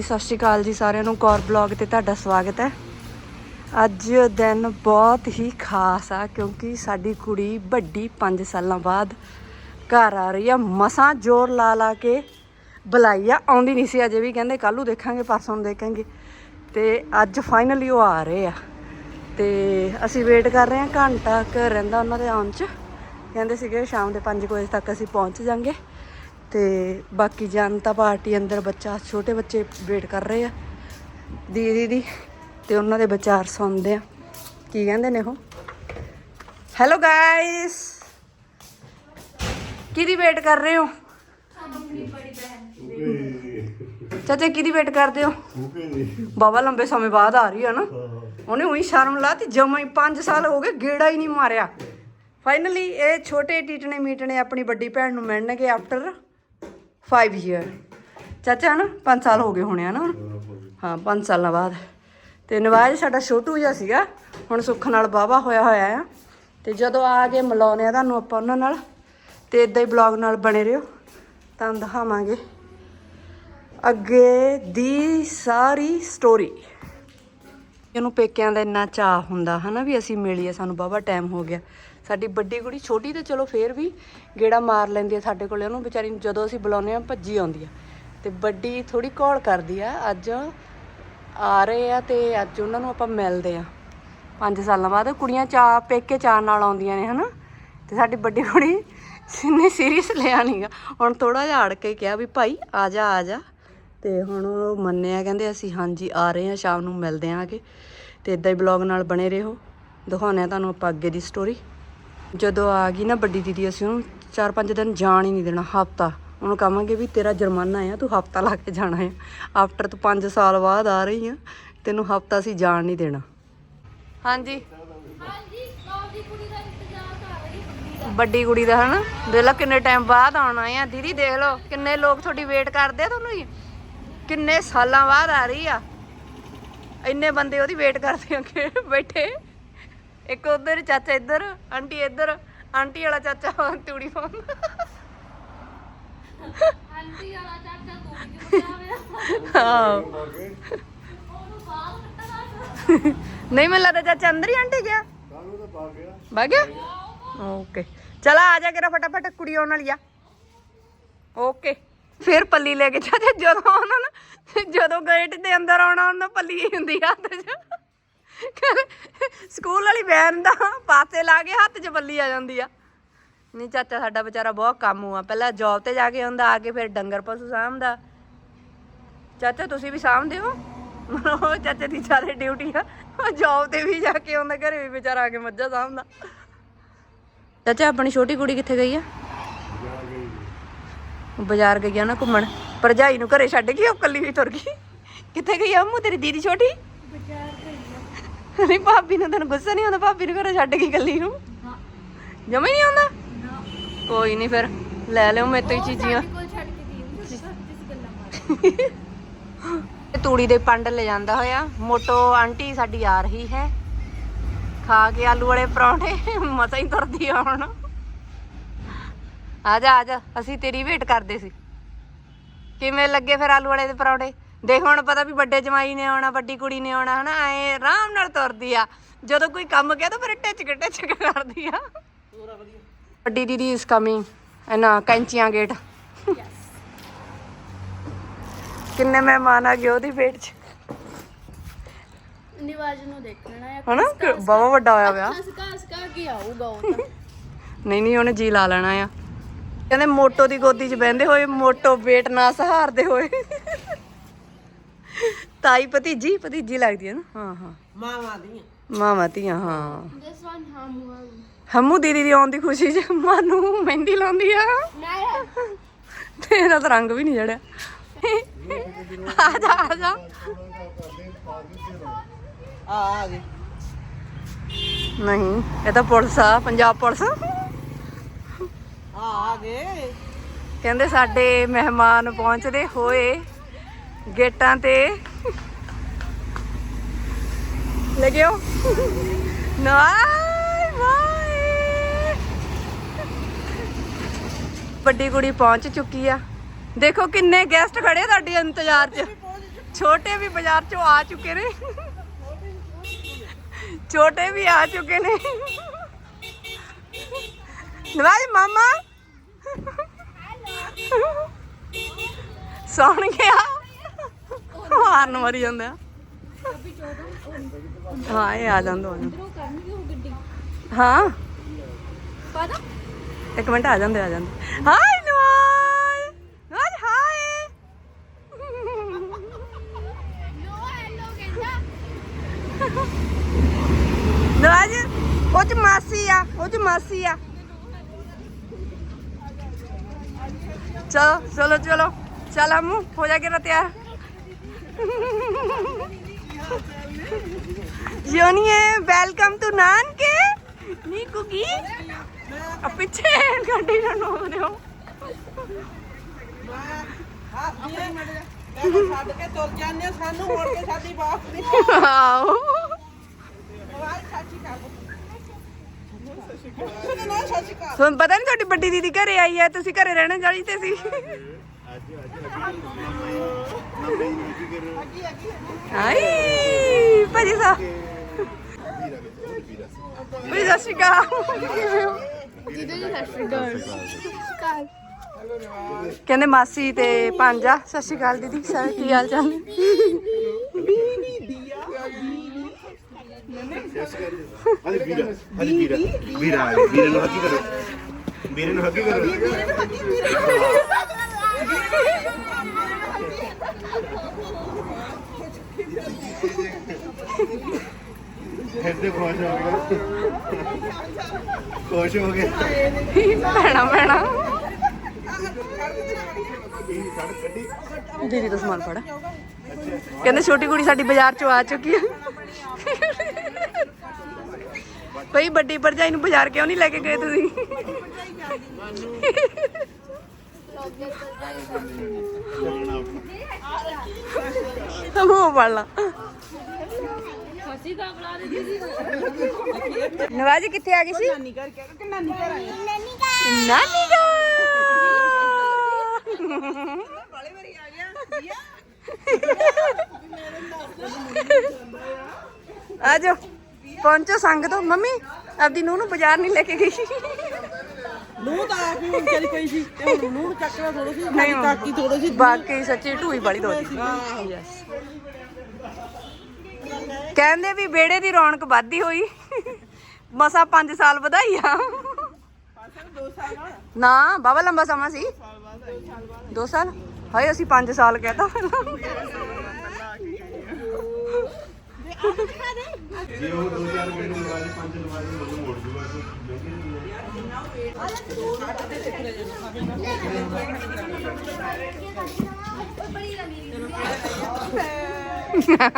ਹਾਂਜੀ ਸਤਿ ਸ਼੍ਰੀ ਅਕਾਲ ਜੀ ਸਾਰਿਆਂ ਨੂੰ, ਕੌਰ ਬਲੌਗ ਤੇ ਤੁਹਾਡਾ ਸਵਾਗਤ ਹੈ। ਅੱਜ ਦਿਨ ਬਹੁਤ ਹੀ ਖਾਸ ਆ, ਕਿਉਂਕਿ ਸਾਡੀ ਕੁੜੀ ਵੱਡੀ 5 ਸਾਲਾਂ ਬਾਅਦ ਘਰ ਆ ਰਹੀ ਆ। ਮਸਾਂ ਜ਼ੋਰ ਲਾ ਲਾ ਕੇ ਬੁਲਾਈ ਆ, ਆਉਂਦੀ ਨਹੀਂ ਸੀ ਅਜੇ ਵੀ, ਕਹਿੰਦੇ ਕੱਲੂ ਦੇਖਾਂਗੇ, ਪਰਸੋਂ ਨੂੰ ਦੇਖਾਂਗੇ। ਤੇ ਅੱਜ ਫਾਈਨਲੀ ਉਹ ਆ ਰਹੇ ਆ। ਤੇ ਅਸੀਂ ਵੇਟ ਕਰ ਰਹੇ ਹਾਂ ਘੰਟਾ ਕੁ ਰਹਿੰਦਾ ਉਹਨਾਂ ਦੇ ਆਉਣ ਚ। ਕਹਿੰਦੇ ਸੀਗੇ ਸ਼ਾਮ ਦੇ 5 ਵਜੇ ਤੱਕ ਅਸੀਂ ਪਹੁੰਚ ਜਾਾਂਗੇ। ਤੇ ਬਾਕੀ ਜਨਤਾ ਪਾਰਟੀ ਅੰਦਰ ਬੱਚਾ, ਛੋਟੇ ਬੱਚੇ ਵੇਟ ਕਰ ਰਹੇ ਆ। ਦੀਦੀ ਦੀ ਤੇ ਉਹਨਾਂ ਦੇ ਵਿਚਾਰ ਸੁਣਦੇ ਆ। ਕੀ ਕਹਿੰਦੇ ਨੇ ਉਹ? ਹੈਲੋ ਗਾਇਸ ਕਿਹਦੀ ਵੇਟ ਕਰ ਰਹੇ ਹੋ? ਚਾਚਾ, ਕਿਹਦੀ ਵੇਟ ਕਰਦੇ ਹੋ? ਬਾਬਾ, ਲੰਬੇ ਸਮੇਂ ਬਾਅਦ ਆ ਰਹੀ ਹੈ ਨਾ। ਉਹਨੇ ਉਹੀ ਸ਼ਰਮ ਲਾਤੀ, ਜਮਾ ਹੀ 5 ਸਾਲ ਹੋ ਗਏ, ਗੇੜਾ ਹੀ ਨਹੀਂ ਮਾਰਿਆ। ਫਾਈਨਲੀ ਇਹ ਛੋਟੇ ਟੀਟਣੇ ਮੀਟਣੇ ਆਪਣੀ ਵੱਡੀ ਭੈਣ ਨੂੰ ਮਿਲਣਗੇ ਆਫਟਰ 5 ਇਅਰ ਚਾਚਾ ਨਾ 5 ਸਾਲ ਹੋ ਗਏ ਹੋਣੇ ਆ ਨਾ ਹਾਂ 5 ਸਾਲਾਂ ਬਾਅਦ। ਤੇ ਨਵਾਜ ਸਾਡਾ ਛੋਟੂ ਜਿਹਾ ਸੀਗਾ। ਹੁਣ ਸੁੱਖ ਨਾਲ ਬਾਵਾ ਹੋਇਆ ਹੋਇਆ ਆ। ਤੇ ਜਦੋਂ ਆ ਕੇ ਮਿਲਾਉਨੇ ਆ ਤੁਹਾਨੂੰ ਆਪਾਂ ਉਹਨਾਂ ਨਾਲ, ਤੇ ਇਦਾਂ ਹੀ ਬਲੌਗ ਨਾਲ ਬਣੇ ਰਹੋ। ਤੁਹਾਨੂੰ ਦਿਖਾਵਾਂਗੇ। ਅੱਗੇ ਦੀ ਸਾਰੀ ਸਟੋਰੀ ਇਹਨੂੰ ਪੇਕਿਆਂ ਦਾ ਇੰਨਾ ਚਾਹ ਹੁੰਦਾ, ਹਨਾ, ਵੀ ਅਸੀਂ ਮਿਲੀਏ ਸਾਨੂੰ ਬਾਬਾ ਟਾਈਮ ਹੋ ਗਿਆ। ਸਾਡੀ ਵੱਡੀ ਕੁੜੀ ਛੋਟੀ ਤੇ ਚਲੋ ਫੇਰ ਵੀ ਗੇੜਾ ਮਾਰ ਲੈਂਦੀ ਆ ਸਾਡੇ ਕੋਲੇ। ਉਹਨੂੰ ਵਿਚਾਰੀ ਨੂੰ ਜਦੋਂ ਅਸੀਂ ਬੁਲਾਉਂਦੇ ਆ ਭੱਜੀ ਆਉਂਦੀ ਆ। ਤੇ ਵੱਡੀ ਥੋੜੀ ਘੋਲ ਕਰਦੀ ਆ। ਅੱਜ ਆ ਰਹੇ ਆ ਤੇ ਅੱਜ ਉਹਨਾਂ ਨੂੰ ਆਪਾਂ ਮਿਲਦੇ ਆ। 5 ਸਾਲਾਂ ਬਾਅਦ ਕੁੜੀਆਂ ਚਾ, ਪੇਕੇ ਚਾਹ ਨਾਲ ਆਉਂਦੀਆਂ ਨੇ, ਹਨਾ? ਤੇ ਸਾਡੀ ਵੱਡੀ ਕੁੜੀ ਨੇ ਸੀਰੀਅਸ ਲਿਆ ਨਹੀਂਗਾ ਹੁਣ ਥੋੜਾ ਜਿਹਾ ਅੜ ਕੇ ਕਿਹਾ ਵੀ, ਭਾਈ, ਆ ਜਾ ਆ ਜਾ। ਤੇ ਹੁਣ ਉਹ ਮੰਨਿਆ, ਕਹਿੰਦੇ ਅਸੀਂ ਹਾਂਜੀ, ਆ ਰਹੇ ਹਾਂ ਸ਼ਾਮ ਨੂੰ ਮਿਲਦੇ ਆਂ ਕਿ ਤੇ ਇਦਾਂ ਹੀ ਬਲੌਗ ਨਾਲ ਬਣੇ ਰਹੋ। ਦਿਖਾਉਂਦੇ ਆ ਤੁਹਾਨੂੰ ਆਪਾਂ ਅੱਗੇ ਦੀ ਸਟੋਰੀ ਜਦੋਂ ਆ ਗਈ ਨਾ ਵੱਡੀ ਦੀਦੀ ਅਸੀਂ ਉਹਨੂੰ 4-5 ਦਿਨ ਜਾਣ ਹੀ ਨਹੀਂ ਦੇਣਾ ਹਫਤਾ। ਉਹਨੂੰ ਕਹਾਂਗੇ ਵੀ ਤੇਰਾ ਜੁਰਮਾਨਾ ਆ ਤੂੰ ਹਫਤਾ ਲਾ ਕੇ ਜਾਣਾ ਹੈ ਆਫਟਰ ਤੂੰ 5 ਸਾਲ ਬਾਅਦ ਆ ਰਹੀ ਆ ਤੈਨੂੰ ਹਫਤਾ ਅਸੀਂ ਜਾਣ ਨਹੀਂ ਦੇਣਾ। ਹਾਂਜੀ। ਹਾਂਜੀ ਲਓ ਜੀ ਕੁੜੀ ਦਾ ਇੰਤਜ਼ਾਰ ਕਰ ਰਹੀ ਬੰਦੀ ਦਾ। ਵੱਡੀ ਕੁੜੀ ਦਾ ਹਨਾ? ਦੇਖ ਲਓ ਕਿੰਨੇ ਟਾਈਮ ਬਾਅਦ ਆਉਣਾ ਆ। ਦੀਦੀ ਦੇਖ ਲਓ ਕਿੰਨੇ ਲੋਕ ਤੁਹਾਡੀ ਵੇਟ ਕਰਦੇ ਆ ਤੁਹਾਨੂੰ ਜੀ? ਕਿੰਨੇ ਸਾਲਾਂ ਬਾਅਦ ਆ ਰਹੀ ਆ। ਇੰਨੇ ਬੰਦੇ ਉਹਦੀ ਵੇਟ ਕਰਦੇ ਆ ਕਿ ਬੈਠੇ। ਇੱਕ ਉਧਰ ਚਾਚਾ ਇੱਧਰ ਆਂਟੀ ਇੱਧਰ ਆਂਟੀ ਵਾਲਾ ਚਾਚਾ ਤੂੜੀ ਪਾਉਂਦਾ ਆਂਟੀ ਵਾਲਾ ਚਾਚਾ ਤੂੰ ਵੀ ਕਿਉਂ ਆ ਹਾਂ। ਉਹਨੂੰ ਬਾਹਰ ਕੱਢਣਾ ਨਹੀਂ ਮੈਨੂੰ ਲੱਗਦਾ ਚਾਚਾ ਅੰਦਰ ਹੀ ਆਂਟੀ ਗਿਆ। ਬਾ ਗਿਆ। ਓਕੇ ਚਲਾ ਆ ਜਾ ਕੇ ਫਟਾਫਟ ਕੁੜੀ ਆਉਣ ਵਾਲੀ ਆ। ਓਕੇ ਫਿਰ ਪੱਲੀ ਲੈ ਕੇ ਚਾਚਾ ਜਦੋਂ ਆਉਣਾ ਨਾ ਜਦੋਂ ਗੇਟ ਦੇ ਅੰਦਰ ਆਉਣਾ ਉਹਨਾਂ ਪੱਲੀ ਹੁੰਦੀ ਆ ਹੱਥ 'ਚ। ਸਕੂਲ ਵਾਲੀ ਵੈਨ ਦਾ ਪਾਸੇ ਲਾ ਕੇ ਹੱਥ 'ਚ ਪੱਲੀ ਆ ਜਾਂਦੀ ਆ। ਨਹੀਂ ਚਾਚਾ, ਸਾਡਾ ਵਿਚਾਰਾ ਬਹੁਤ ਕੰਮ ਆ। ਪਹਿਲਾਂ ਜੌਬ ਤੇ ਜਾ ਕੇ ਆਉਂਦਾ, ਆ ਕੇ ਫਿਰ ਡੰਗਰ ਪਸ਼ੂ ਸਾਂਭਦਾ। ਚਾਚਾ, ਤੁਸੀਂ ਵੀ ਸਾਂਭਦੇ ਹੋ? ਉਹ ਚਾਚੇ ਦੀ ਜ਼ਿਆਦਾ ਡਿਊਟੀ ਆ। ਉਹ ਜੌਬ ਤੇ ਵੀ ਜਾ ਕੇ ਆਉਂਦਾ, ਘਰੇ ਵੀ ਵਿਚਾਰਾ ਆ ਕੇ ਮੱਝਾਂ ਸਾਂਭਦਾ। ਚਾਚਾ, ਆਪਣੀ ਛੋਟੀ ਕੁੜੀ ਕਿੱਥੇ ਗਈ ਆ? ਬਾਜ਼ਾਰ ਗਈ ਆ ਨਾ ਘੁੰਮਣ। ਭਰਜਾਈ ਨੂੰ ਘਰੇ ਛੱਡ ਗਈ ਉਹ ਕੱਲੀ ਵੀ ਤੁਰ ਗਈ। ਕਿੱਥੇ ਗਈ ਆ? ਅੰਮੂ, ਤੇਰੀ ਦੀਦੀ ਛੋਟੀ? ਬਾਜ਼ਾਰ ਨਹੀਂ ਭਾਬੀ ਨੂੰ ਤੈਨੂੰ ਗੁੱਸਾ ਨਹੀਂ ਆਉਂਦਾ? ਭਾਬੀ ਨੂੰ ਘਰੇ ਛੱਡ ਗਈ ਕੱਲੀ ਨੂੰ? ਜਮਾ ਹੀ ਨਹੀਂ ਆਉਂਦਾ? ਕੋਈ ਨਹੀਂ ਫਿਰ ਲੈ ਲਿਓ ਮੇਰੇ ਤੋਂ ਹੀ ਚੀਜ਼ੀਆਂ ਕੇ ਤੂੜੀ ਦੇ ਪੰਡ ਲੈ ਜਾਂਦਾ ਹੋਇਆ। ਮੋਟੋ ਆਂਟੀ ਸਾਡੀ ਆ ਰਹੀ ਹੈ। ਖਾ ਕੇ ਆਲੂ ਵਾਲੇ ਪਰੌਂਠੇ। ਮਸਾ ਹੀ ਤੁਰਦੀ ਆ ਹੁਣ। ਆ ਜਾ ਆ ਜਾ। ਅਸੀਂ ਤੇਰੀ ਵੇਟ ਕਰਦੇ ਸੀ। ਕਿਵੇਂ ਲੱਗੇ ਫਿਰ ਆਲੂ ਵਾਲੇ ਦੇ ਪਰੌਂਠੇ? ਦੇਖ ਹੁਣ ਪਤਾ ਵੀ ਵੱਡੇ ਜਮਾਈ ਨੇ ਆਉਣਾ ਵੱਡੀ ਕੁੜੀ ਨੇ ਆਉਣਾ ਹਨਾ ਐ ਆਰਾਮ ਨਾਲ ਤੁਰਦੀ ਆ। ਜਦੋਂ ਕੋਈ ਕੰਮ ਕਹਿ ਤਾਂ ਫਿਰ ਟਿਚਕ ਟਿਚਕ ਕਰਦੀ ਆ। ਵੱਡੀ ਦੀਦੀ ਇਸ ਕਮਿੰਗ ਇਹਨਾਂ ਕੈਂਚੀਆਂ ਗੇਟ। ਕਿੰਨੇ ਮਹਿਮਾਨ ਆ ਗਏ ਉਹਦੀ ਵੇਟ 'ਚ। ਨਿਵਾਜ ਨੂੰ ਦੇਖਣਾ ਹੈ। ਹਨਾ ਬਾਵਾ ਵੱਡਾ ਹੋਇਆ ਪਿਆ ਹਸਕਾ ਹਸਕਾ ਕੇ ਆਊਗਾ ਉਹ ਤਾਂ। ਨਹੀਂ ਨਹੀਂ ਉਹਨੇ ਜੀ ਲਾ ਲੈਣਾ ਆ। ਕਹਿੰਦੇ ਮੋਟੋ ਦੀ ਗੋਦੀ 'ਚ ਬਹਿੰਦੇ ਹੋਏ ਮੋਟੋ ਵੇਟ ਨਾ ਸਹਾਰਦੇ ਹੋਏ। ਤਾਈ ਭਤੀਜੀ ਭਤੀਜੀ ਲੱਗਦੀ ਹੈ ਨਾ। ਹਾਂ ਹਾਂ। ਮਾਵਾਂ ਦੀਆਂ ਮਾਮਾ ਧੀਆਂ ਹਾਂ। ਦਿਸ ਵਨ ਹਮ ਹਮੂ ਦੀਦੀ ਦੀ ਆਉਣ ਦੀ ਖੁਸ਼ੀ 'ਚ ਮਾਨੂੰ ਮਹਿੰਦੀ ਲਾਉਂਦੀ ਆ। ਮੈਂ ਤੇਰਾ ਤਾਂ ਰੰਗ ਵੀ ਨਹੀਂ ਜੜਿਆ। ਆ ਜਾ ਆ ਜਾ ਆ ਆ ਗਏ। ਨਹੀਂ ਇਹ ਤਾਂ ਪੁਲਿਸ ਆ ਪੰਜਾਬ ਪੁਲਿਸ। ਆ ਆ ਗਏ। ਕਹਿੰਦੇ ਸਾਡੇ ਮਹਿਮਾਨ ਪਹੁੰਚਦੇ ਹੋਏ ਗੇਟਾਂ ਤੇ। ਲੱਗਿਓ। ਨਾਈ ਵੱਡੀ ਕੁੜੀ ਪਹੁੰਚ ਚੁੱਕੀ ਆ। ਦੇਖੋ ਕਿੰਨੇ ਗੈਸਟ ਖੜੇ ਤੁਹਾਡੇ ਇੰਤਜ਼ਾਰ 'ਚ। ਛੋਟੇ ਵੀ ਬਾਜ਼ਾਰ ਚੋਂ ਆ ਚੁੱਕੇ ਨੇ। ਛੋਟੇ ਵੀ ਆ ਚੁੱਕੇ ਨੇ। ਨਵਾਜ ਮਾਮਾ। ਸੌਣ ਗਿਆ। ਹਾਰਨ ਮਰੀ ਜਾਂਦਾ ਹਾਂ ਇਹ ਆ ਜਾਂਦਾ ਉਹ ਹਾਂ। ਇੱਕ ਮਿੰਟ ਆ ਜਾਂਦੇ ਆ ਜਾਂਦੇ। ਹਾਈ ਉਹ ਚ ਮਾਸੀ ਆ ਉਹ ਚ ਮਾਸੀ ਆ। ਚਲੋ ਚਲੋ ਚਲੋ। ਚਲ ਹਮ ਹੋ ਜਾਗੇ ਨਾ ਤਿਆਰ। ਯੋਨੀਏ ਵੈਲਕਮ ਟੂ ਨਾਨਕੇ ਨੀ ਕੁਕੀ ਆ ਪਿੱਛੇ ਗੱਡੀ ਨਾ ਨੋ ਦਿਓ ਹਾਂ ਜੀ ਛੱਡ ਕੇ ਤੁਰ ਜਾਂਦੇ ਆ, ਸਾਨੂੰ ਮੁੜ ਕੇ ਸਾਡੀ ਬਾਤ ਨਹੀਂ ਆਓ ਆਵਾਜ਼ ਸਾਚੀ ਕਰ ਸੁਣ ਨਾ ਸਾਚੀ ਕਰ ਤੁਹਾਨੂੰ ਪਤਾ ਨਹੀਂ ਤੁਹਾਡੀ ਵੱਡੀ ਦੀਦੀ ਘਰੇ ਆਈ ਹੈ ਤੁਸੀਂ ਘਰੇ ਰਹਿਣਾ ਚਾਹੀ ਤੇ ਸੀ ਆਈ ਭਾਜੀ ਸਾਹਿਬ ਭਾਜੀ ਸਤਿ ਸ਼੍ਰੀ ਅਕਾਲ ਕਿਵੇਂ ਹੋ? ਜਿਹਦੇ ਜੀ ਸਤਿ ਕਾਲ ਕਹਿੰਦੇ ਮਾਸੀ ਤੇ ਭਾਂਜਾ ਸਤਿ ਸ਼੍ਰੀ ਅਕਾਲ ਦੀਦੀ ਸਾਰੇ ਕੀ ਹਾਲ ਚਾਲ ਨੇ ਵੀਰਾ ਵੀਰਾ ਵੀਰਾ ਆ ਗਿਆ। ਵੀਰੇ ਨੂੰ ਹੱਕੀ ਕਰੋ ਵੀਰੇ ਨੂੰ ਹੱਕੀ ਕਰੋ ਇੱਥੇ ਖੁਸ਼ ਹੋ ਗਿਆ ਖੁਸ਼ ਹੋ ਗਿਆ ਭੈਣਾ ਭੈਣਾ। ਇਹ ਸੜਕ ਕੱਢੀ ਦੀਦੀ ਦਾ ਸਮਾਨ ਫੜਾ। ਕਹਿੰਦੇ ਛੋਟੀ ਕੁੜੀ ਸਾਡੀ ਬਾਜ਼ਾਰ ਚੋਂ ਆ ਚੁੱਕੀ ਹੈ ਭਈ ਵੱਡੀ ਭਰਜਾਈ ਨੂੰ ਬਾਜ਼ਾਰ ਕਿਉਂ ਨਹੀਂ ਲੈ ਕੇ ਗਏ ਤੁਸੀਂ? ਉਹ ਪੜ ਬੁਲਾ ਦੇ ਦੀਦੀ ਨਵਾਜ਼ ਕਿੱਥੇ ਆ ਗਈ ਸੀ? ਨਾਨੀ ਘਰ ਕਹਿ ਕਿ ਨਾਨੀ ਘਰ ਆਏ ਨਾਨੀ ਦਾ ਬੜੇ ਵਾਰੀ ਆ ਗਿਆ ਦੀਆ ਆ ਜਾਓ ਪਹੁੰਚੋ ਸੰਗ ਤੋਂ। ਮੰਮੀ ਆਪਦੀ ਨੂੰਹ ਨੂੰ ਬਾਜ਼ਾਰ ਨਹੀਂ ਲੈ ਕੇ ਗਈ। ਨੂੰ ਤਾਂ ਆਪ ਹੀ ਚਲੀ ਪਈ ਸੀ। ਤੇ ਹੁਣ ਨੂੰ ਚੱਕਣਾ ਥੋੜੀ ਸੀ। ਨਹੀਂ ਕਾਕੀ ਥੋੜੀ ਸੀ। ਬਾਕੀ ਸੱਚੀ ਢੂਈ ਬੜੀ ਦੋਦੀ ਯੈਸ ਕਹਿੰਦੇ ਵੀ ਵਿਹੜੇ ਦੀ ਰੌਣਕ ਵੱਧਦੀ ਹੋਈ। ਮਸਾ 5 ਸਾਲ ਵਧਾਈ ਆ। ਦੋ ਨਾ ਬਾਬਾ ਲੰਬਾ ਸਮਾਂ ਸੀ। 2 ਸਾਲ? ਹਾਏ ਅਸੀਂ 5 ਸਾਲ ਕਹਿਤਾ ਜੇ ਉਹ ਦੋ ਚਾਰ ਮਿੰਟ ਲਵਾਜੀ ਪੰਜ ਲਵਾਜੀ ਮੈਨੂੰ ਮੋੜ ਜੂਗਾ ਤੂੰ। ਮਹਿੰਗੀ ਨਹੀਂ ਹੈ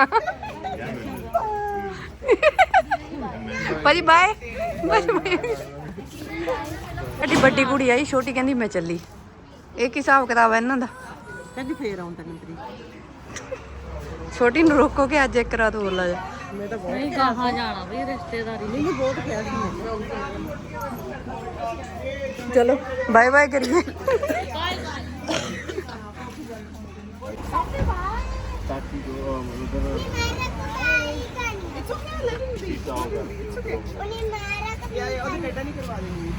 ਭਾਜੀ ਬਾਏ ਬਾਏ ਅੱਡੀ ਵੱਡੀ ਕੁੜੀ ਆਈ ਛੋਟੀ ਕਹਿੰਦੀ ਮੈਂ ਚੱਲੀ। ਇਹ ਕੀ ਹਿਸਾਬ ਕਿਤਾਬ ਹੈ ਇਹਨਾਂ ਦਾ? ਕਹਿੰਦੀ ਫੇਰ ਆਉਂ ਤੈਨੂੰ ਤੇਰੀ ਛੋਟੀ ਨੂੰ ਰੋਕੋ ਕਿ ਅੱਜ ਇੱਕ ਰਾਤ ਹੋਰ ਲਾ ਜਾ। ਮੈਂ ਤਾਂ ਬਹੁਤ ਨਹੀਂ ਕਹਾਂ ਜਾਣਾ ਬਈ ਰਿਸ਼ਤੇਦਾਰੀ ਨਹੀਂ ਨਹੀਂ ਬਹੁਤ ਕਿਹਾ ਸੀ ਮੈਂ। ਚਲੋ ਬਾਏ ਬਾਏ ਕਰੀਏ। ਤਾਕੀ ਜੋ ਮਤਲਬ ਯਾ ਯਾ ਉਹਦੀ ਬੇਟਾ ਨਹੀਂ ਕਰਵਾ ਦੇਣੀ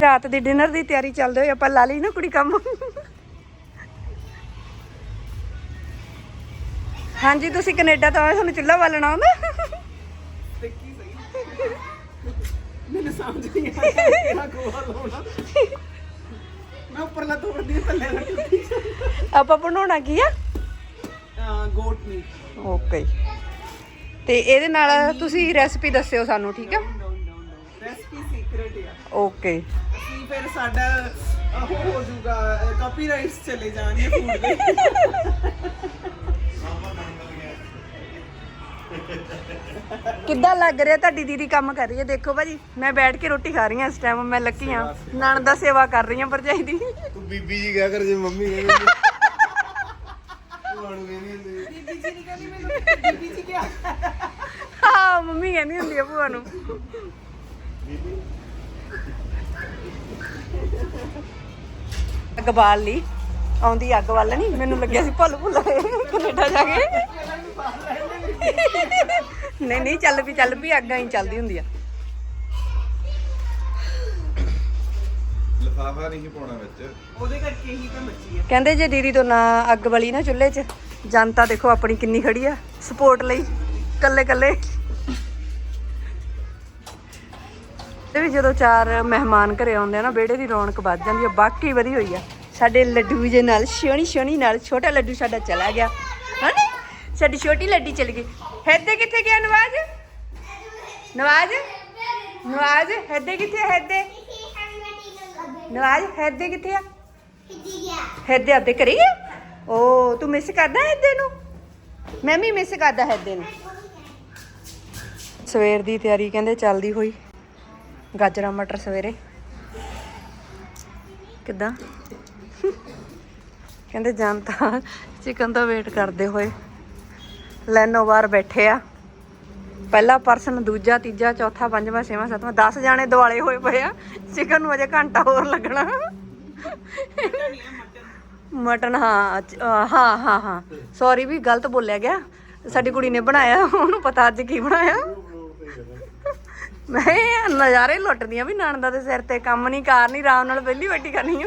ਰਾਤ ਦੀ ਡਿਨਰ ਦੀ ਤਿਆਰੀ ਚੱਲਦੇ ਹੋਏ ਆਪਾਂ ਲਾ ਲਈ ਨਾ ਕੁੜੀ ਕੰਮ ਹਾਂਜੀ ਤੁਸੀਂ ਕੈਨੇਡਾ ਤੋਂ ਆਏ ਤੁਹਾਨੂੰ ਚੁੱਲ੍ਹਾ ਬਾਲਣਾ ਆਉਂਦਾ। ਮੈਨੂੰ ਸਮਝ ਨਹੀਂ ਲਾਉਣਾ। ਮੈਂ ਉੱਪਰਲਾ ਤੋੜਦੀ ਹਾਂ, ਥੱਲੇ ਆਪਾਂ ਬਣਾਉਣਾ ਕੀ ਆ? ਗੋਟ ਮੀਟ ਓਕੇ ਤੇ ਇਹਦੇ ਨਾਲ ਤੁਸੀਂ ਰੈਸਪੀ ਦੱਸਿਓ ਸਾਨੂੰ ਠੀਕ ਆ? ਰੈਸਪੀ ਸੀਕ੍ਰੇਟ ਹੈ ਓਕੇ ਅਸੀਂ ਫਿਰ ਸਾਡਾ ਉਹ ਹੋ ਜਾਊਗਾ। ਕਾਪੀਰਾਈਟਸ ਚਲੇ ਜਾਣਗੇ ਫੂਡ ਦੇ। ਕਿੱਦਾਂ ਲੱਗ ਰਿਹਾ ਤੁਹਾਡੀ ਦੀਦੀ ਕੰਮ ਕਰ ਰਹੀ ਹੈ? ਦੇਖੋ ਭਾਜੀ ਮੈਂ ਬੈਠ ਕੇ ਰੋਟੀ ਖਾ ਰਹੀ ਹਾਂ ਇਸ ਟਾਈਮ ਮੈਂ ਲੱਕੀ ਹਾਂ। ਨਣ ਦਾ ਸੇਵਾ ਕਰ ਰਹੀ ਹਾਂ ਭਰਜਾਈ ਦੀ। ਤੂੰ ਬੀਬੀ ਜੀ ਕਿਆ ਕਰ ਜੇ ਮੰਮੀ ਕਹਿੰਦੀ ਹੁੰਦੀ। ਤੂੰ ਕਹਿੰਦੀ ਹੁੰਦੀ ਬੀਬੀ ਜੀ ਨਹੀਂ ਕਹਿੰਦੀ ਮੈਨੂੰ ਬੀਬੀ ਜੀ ਕਿਹਾ ਹਾਂ, ਮੰਮੀ ਕਹਿੰਦੀ ਹੁੰਦੀ ਆ ਭੂਆ ਨੂੰ। ਅੱਗ ਬਾਲ ਲਈ। ਆਉਂਦੀ ਅੱਗ ਵੱਲ ਨਹੀਂ ਮੈਨੂੰ ਲੱਗਿਆ ਸੀ ਭੁੱਲ ਭੁੱਲ ਕੈਨੇਡਾ ਜਾ ਕੇ। ਨਹੀਂ ਨਹੀਂ, ਚੱਲ ਵੀ ਚੱਲ ਵੀ, ਅੱਗਾਂ ਹੀ ਚੱਲਦੀ ਹੁੰਦੀ ਆ। ਲਫਾਫਾ ਨਹੀਂ ਪਾਉਣਾ ਵਿੱਚ। ਉਹਦੇ ਕਰਕੇ ਹੀ ਤਾਂ ਮੱਛੀ ਹੈ ਕਹਿੰਦੇ ਜੇ ਦੀਦੀ ਤੋਂ ਨਾ ਅੱਗ ਬਲੀ ਨਾ ਚੁੱਲ੍ਹੇ 'ਚ ਜਨਤਾ ਦੇਖੋ ਆਪਣੀ ਕਿੰਨੀ ਖੜੀ ਆ ਸਪੋਰਟ ਲਈ ਕੱਲੇ ਕੱਲੇ ਤੇ ਵੀ ਜਦੋਂ ਚਾਰ ਮਹਿਮਾਨ ਘਰੇ ਆਉਂਦੇ ਆ ਨਾ ਵਿਹੜੇ ਦੀ ਰੌਣਕ ਵੱਧ ਜਾਂਦੀ ਆ ਬਾਕੀ ਵਧੀ ਹੋਈ ਆ। ਸਾਡੇ ਲੱਡੂ ਜੇ ਨਾਲ ਸ਼ੋਣੀ ਸ਼ੋਣੀ ਨਾਲ ਛੋਟਾ ਲੱਡੂ ਸਾਡਾ ਚਲਾ ਗਿਆ। ਹਨਾ ਸਾਡੀ ਛੋਟੀ ਲੱਡੀ ਚਲ ਗਈ। ਹੈਦੇ ਕਿੱਥੇ ਗਿਆ ਨਵਾਜ਼? ਨਵਾਜ਼? ਨਵਾਜ਼ ਹੈਦੇ ਕਿੱਥੇ ਹੈਦੇ? ਨਵਾਜ਼ ਹੈਦੇ ਕਿੱਥੇ ਆ? ਹੈਦੇ ਆਪਦੇ ਕਰੀ ਗਿਆ ਓ ਤੂੰ ਮਿਸ ਕਰਦਾ ਹੈਦੇ ਨੂੰ? ਮੈਂ ਵੀ ਮਿਸ ਕਰਦਾ ਹੈਦੇ ਨੂੰ। ਸਵੇਰ ਦੀ ਤਿਆਰੀ ਕਹਿੰਦੇ ਚੱਲਦੀ ਹੋਈ। ਗਾਜਰਾਂ ਮਟਰ ਸਵੇਰੇ। ਕਿੱਦਾਂ? ਕਹਿੰਦੇ ਜਨਤਾ ਚਿਕਨ ਦਾ ਵੇਟ ਕਰਦੇ ਹੋਏ। ਲੈਨੋ ਬਾਹਰ ਬੈਠੇ ਆ। ਪਹਿਲਾ ਪਰਸਨ ਦੂਜਾ ਤੀਜਾ, ਚੌਥਾ, ਪੰਜਵਾਂ, ਛੇਵਾਂ, ਸੱਤਵਾਂ 10 ਜਾਣੇ ਦਿਵਾਲੇ ਹੋਏ ਪਏ ਆ। ਚਿਕਨ ਨੂੰ ਅਜੇ ਘੰਟਾ ਹੋਰ ਲੱਗਣਾ। ਮਟਨ ਹਾਂ ਹਾਂ ਹਾਂ ਹਾਂ। ਸੌਰੀ ਵੀ ਗਲਤ ਬੋਲਿਆ ਗਿਆ। ਸਾਡੀ ਕੁੜੀ ਨੇ ਬਣਾਇਆ, ਉਹਨੂੰ ਪਤਾ ਅੱਜ ਕੀ ਬਣਾਇਆ। ਮੈਂ ਇਹ ਨਜ਼ਾਰੇ ਲੁੱਟਦੀਆਂ ਵੀ ਨਣਦਾ ਦੇ ਸਿਰ ਤੇ, ਕੰਮ ਨਹੀਂ ਕਾਰ ਨਹੀਂ ਆਰਾਮ ਨਾਲ ਵਿਹਲੀ ਬੈਠੀ ਕਰਨੀ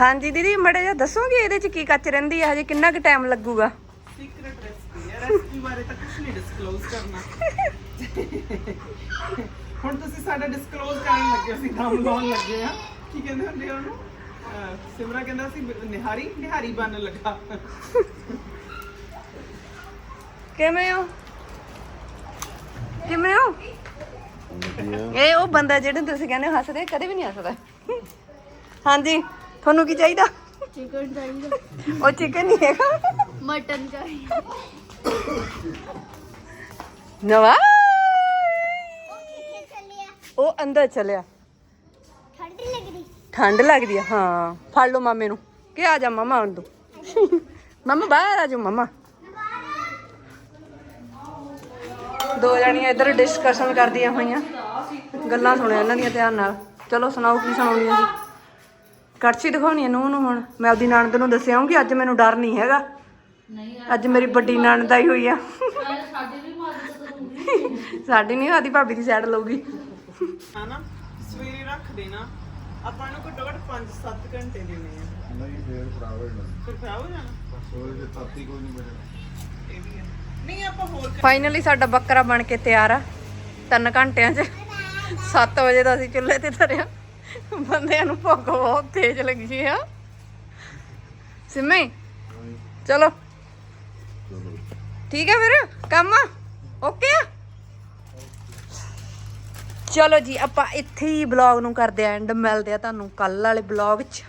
ਹਾਂਜੀ ਦੀਦੀ ਮੜੇ ਜਿਹਾ ਦੱਸੋਗੇ ਇਹਦੇ ਚ ਕੀ ਕੱਚ ਰਹਿੰਦੀ ਹੈ ਹਜੇ ਕਿੰਨਾ ਕੁ ਟਾਈਮ ਲੱਗੂਗਾ? ਸੀਕ੍ਰੀਟ ਰੈਸਪੀ ਹੈ। ਰੈਸਪੀ ਬਾਰੇ ਤਾਂ ਕੁਝ ਨਹੀਂ ਡਿਸਕਲੋਜ਼ ਕਰਨਾ। ਹੁਣ ਤੁਸੀਂ ਸਾਡਾ ਡਿਸਕਲੋਜ਼ ਕਰਨ ਲੱਗੇ ਅਸੀਂ ਨਾਮ ਲਾਉਣ ਲੱਗੇ ਆ। ਕੀ ਕਹਿੰਦੇ ਹੁੰਦੇ ਆ ਉਹਨੂੰ? ਅਹ ਸਿਮਰਾ ਕਹਿੰਦਾ ਸੀ ਨਿਹਾਰੀ ਨਿਹਾਰੀ ਬਣਨ ਲੱਗਾ। ਕਿਵੇਂ ਹੋ? ਕਿਵੇਂ ਹੋ? ਇਹ ਉਹ ਬੰਦਾ ਜਿਹੜੇ ਤੁਸੀਂ ਕਹਿੰਦੇ ਹੋ ਹੱਸਦੇ ਕਦੇ ਵੀ ਨਹੀਂ ਹੱਸਦਾ। ਹਾਂਜੀ। ਤੁਹਾਨੂੰ ਕੀ ਚਾਹੀਦਾ? ਚਿਕਨ ਚਾਹੀਦਾ। ਉਹ ਚਿਕਨ ਨਹੀਂ ਹੈਗਾ। ਮਟਨ ਚਾਹੀਦਾ। ਨਵਾ। ਉਹ ਅੰਦਰ ਚਲਿਆ। ਠੰਡੀ ਠੰਡ ਲੱਗਦੀ ਆ ਹਾਂ। ਫੜ ਲਓ ਮਾਮੇ ਨੂੰ। ਕਿ ਆ ਜਾ ਮਾਮਾ ਹੁਣ ਤੂੰ ਮਾਮਾ ਬਾਹਰ ਆ ਜਾ ਮਾਮਾ। ਦੋ ਜਣੀਆਂ ਇੱਧਰ ਡਿਸਕਸ਼ਨ ਕਰਦੀਆਂ ਹੋਈਆਂ। ਗੱਲਾਂ ਸੁਣਿਆ ਇਹਨਾਂ ਦੀਆਂ ਧਿਆਨ ਨਾਲ। ਚਲੋ ਸੁਣਾਓ ਕੀ ਸੁਣਾਉਣੀਆਂ ਜੀ ਕੜਛੀ ਦਿਖਾਉਣੀ ਹੈ ਨੂੰ ਨੂੰ ਹੁਣ। ਮੈਂ ਆਪਦੀ ਨਣਦ ਨੂੰ ਦੱਸਿਆ ਹਾਂ ਕਿ ਅੱਜ ਮੈਨੂੰ ਡਰ ਨਹੀਂ ਹੈਗਾ। ਨਹੀਂ ਅੱਜ ਮੇਰੀ ਵੱਡੀ ਨਣਦ ਆਈ ਹੋਈ ਆ। ਸਾਡੇ ਵੀ ਨਹੀਂ ਆਦੀ ਭਾਬੀ ਦੀ ਸਾਈਡ ਲਊਗੀ। ਹਨਾ ਸਵੇਰੇ ਰੱਖ ਦੇਣਾ। ਆਪਾਂ ਨੂੰ ਘੱਟੋ ਘੱਟ 5-7 ਘੰਟੇ ਦੇਣੇ ਆ। ਨਹੀਂ ਫੇਰ ਖਰਾਬ ਹੋ ਜਾਣਾ। ਫਿਰ ਖਰਾਬ ਹੋ ਜਾਣਾ? ਸੋਰੇ ਦੇ ਤਾਤੀ ਕੋਈ ਨਹੀਂ ਬਚਣਾ। ਇਹ ਵੀ ਹੈ। ਨਹੀਂ ਆਪਾਂ ਹੋਰ ਫਾਈਨਲੀ ਸਾਡਾ ਬੱਕਰਾ ਬਣ ਕੇ ਤਿਆਰ ਆ। ਤਿੰਨ ਘੰਟਿਆਂ 'ਚ। 7 ਵਜੇ ਦਾ ਅਸੀਂ ਚੁੱਲ੍ਹੇ ਤੇ ਧਰਿਆ ਬੰਦਿਆਂ ਨੂੰ ਭੁੱਖ ਬਹੁਤ ਤੇਜ਼ ਲੱਗੀ ਆ ਸਿੰਮੇ, ਚਲੋ। ਠੀਕ ਹੈ ਫਿਰ, ਕੰਮ? ਓਕੇ ਆ? ਚਲੋ ਜੀ, ਆਪਾਂ ਇੱਥੇ ਹੀ ਬਲੌਗ ਨੂੰ ਕਰਦੇ ਐਂਡ ਮਿਲਦੇ ਆ ਤੁਹਾਨੂੰ ਕੱਲ ਵਾਲੇ ਬਲੌਗ 'ਚ।